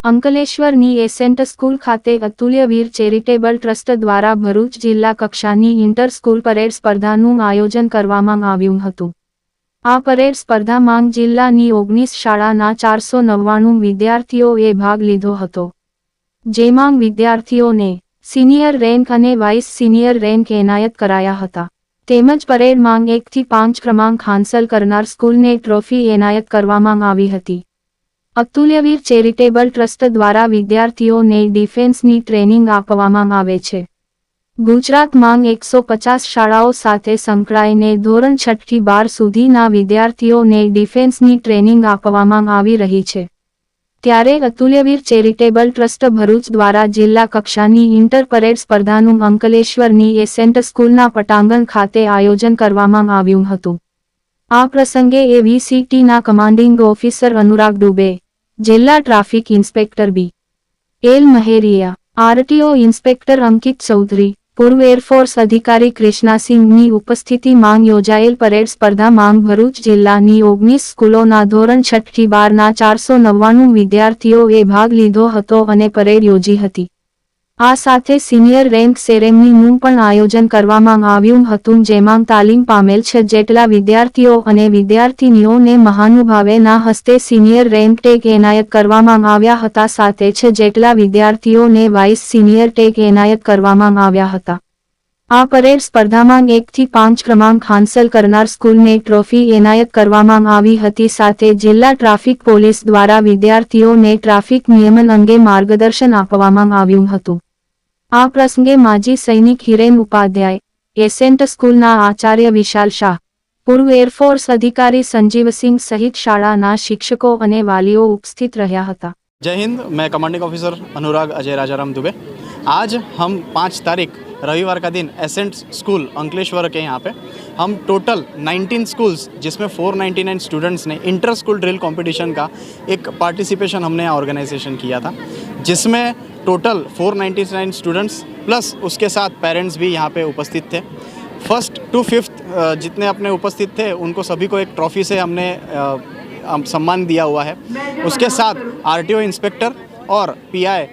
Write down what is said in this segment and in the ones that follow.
અંકલેશ્વરની ascent school ખાતે Atulyaveer charitable trust દ્વારા ભરૂચ જિલ્લા કક્ષાની ઇન્ટર સ્કૂલ પરેડ સ્પર્ધાનું આયોજન કરવામાં આવ્યું હતું. આ પરેડ સ્પર્ધામાં જિલ્લાની ઓગણીસ શાળાના ચારસો નવ્વાણું વિદ્યાર્થીઓએ ભાગ લીધો હતો. જેમાં વિદ્યાર્થીઓને સિનિયર રેન્ક અને વાઇસ સિનિયર રેન્ક એનાયત કરાયા હતા. તેમજ પરેડમાં એકથી પાંચ ક્રમાંક હાંસલ કરનાર સ્કૂલને ટ્રોફી એનાયત કરવામાં આવી હતી. અતુલ્યવીર ચેરિટેબલ ટ્રસ્ટ દ્વારા વિદ્યાર્થીઓને ડિફેન્સની ટ્રેનિંગ આપવામાં આવે છે. ગુજરાતમાં એકસો પચાસ શાળાઓ સાથે સંકળાઈને ધોરણ છઠ્ઠી બાર સુધીના વિદ્યાર્થીઓને ડિફેન્સની ટ્રેનિંગ આપવામાં આવી રહી છે. ત્યારે અતુલ્યવીર ચેરિટેબલ ટ્રસ્ટ ભરૂચ દ્વારા જિલ્લા કક્ષાની ઇન્ટર પરેડ સ્પર્ધાનું અંકલેશ્વરની એસેન્ટ સ્કૂલના પટાંગણ ખાતે આયોજન કરવામાં આવ્યું હતું. આ પ્રસંગે એવીસીટીના કમાન્ડિંગ ઓફિસર અનુરાગ ડુબે, જિલ્લા traffic inspector B. L. Maheriya, RTO inspector Ankit Chaudhary, પૂર્વ એરફોર્સ અધિકારી કૃષ્ણાસિંહની ઉપસ્થિતિ માંગ યોજાયેલ પરેડ સ્પર્ધા માંગ ભરૂચ જિલ્લાની ઓગણીસ સ્કૂલોના ધોરણ છઠ્ઠી બારના ચારસો નવ્વાણું વિદ્યાર્થીઓએ ભાગ લીધો હતો અને પરેડ યોજી હતી. આ સાથે સિનિયર રેન્ક સેરેમનીનું પણ આયોજન કરવામાં આવ્યું હતું, જેમાં તાલીમ પામેલ છે જેટલા વિદ્યાર્થીઓ અને વિદ્યાર્થીનીઓને મહાનુભાવેના હસ્તે સિનિયર રેન્ક ટેક એનાયત કરવામાં આવ્યા હતા, સાથે છે જેટલા વિદ્યાર્થીઓને વાઇસ સિનિયર ટેક એનાયત કરવામાં આવ્યા હતા. આ પરેડ સ્પર્ધામાં એકથી પાંચ ક્રમાંક હાંસલ કરનાર સ્કૂલને ટ્રોફી એનાયત કરવામાં આવી હતી, સાથે જિલ્લા ટ્રાફિક પોલીસ દ્વારા વિદ્યાર્થીઓને ટ્રાફિક નિયમન અંગે માર્ગદર્શન આપવામાં આવ્યું હતું. આ પ્રસંગે માજી સૈનિક હિરેન ઉપાધ્યાય એસેન્ટ સ્કૂલના આચાર્ય વિશાલ શાહ પૂર્વ એરફોર્સ અધિકારી સંજીવસિંહ સહિત શાળાના શિક્ષકો અને વાલીઓ ઉપસ્થિત રહ્યા હતા जय हिंद मैं कमांडिंग ऑफिसर अनुराग अजय राजाराम दुबे आज हम पाँच तारीख रविवार का दिन एसेंट स्कूल अंकलेश्वर के यहाँ पे हम टोटल 19 स्कूल्स जिसमें 499 स्टूडेंट्स ने इंटर स्कूल ड्रिल कंपटीशन का एक पार्टिसिपेशन हमने यहाँ ऑर्गेनाइजेशन किया था जिसमें टोटल 499 स्टूडेंट्स प्लस उसके साथ पेरेंट्स भी यहाँ पे उपस्थित थे। फ़र्स्ट टू फिफ्थ जितने अपने उपस्थित थे, उनको सभी को एक ट्रॉफी से हमने सम्मान दिया हुआ है। उसके साथ आरटीओ इंस्पेक्टर और पीआई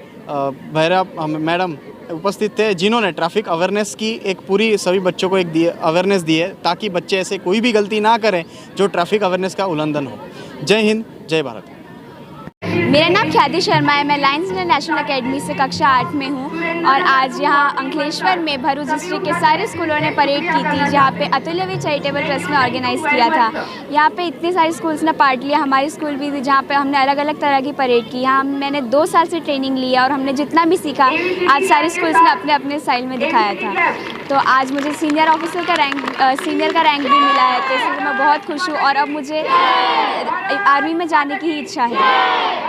भैरव मैडम उपस्थित थे, जिन्होंने ट्रैफ़िक अवेयरनेस की एक पूरी सभी बच्चों को एक दिए, अवेयरनेस दी है, ताकि बच्चे ऐसे कोई भी गलती ना करें जो ट्रैफ़िक अवेयरनेस का उल्लंघन हो। जय हिंद, जय भारत। मेरा नाम ख्याति शर्मा है। मैं लायंस इंटरनेशनल एकेडमी से कक्षा आठ में हूँ और आज यहाँ अंकलेश्वर में भरूच डिस्ट्रिक्ट के सारे स्कूलों ने परेड की थी, जहाँ पे अतुल्यवीर चैरिटेबल ट्रस्ट ने ऑर्गेनाइज किया था। यहाँ पे इतने सारे स्कूल्स ने पार्ट लिया। हमारी स्कूल भी थी जहाँ पे हमने अलग अलग तरह की परेड की। यहाँ मैंने दो साल से ट्रेनिंग लिया और हमने जितना भी सीखा, आज सारे स्कूल्स ने अपने अपने स्टाइल में दिखाया था। तो आज मुझे सीनियर ऑफिसर का रैंक सीनियर का रैंक भी मिला है। तो इसलिए मैं बहुत खुश हूँ और अब मुझे आर्मी में जाने की इच्छा है।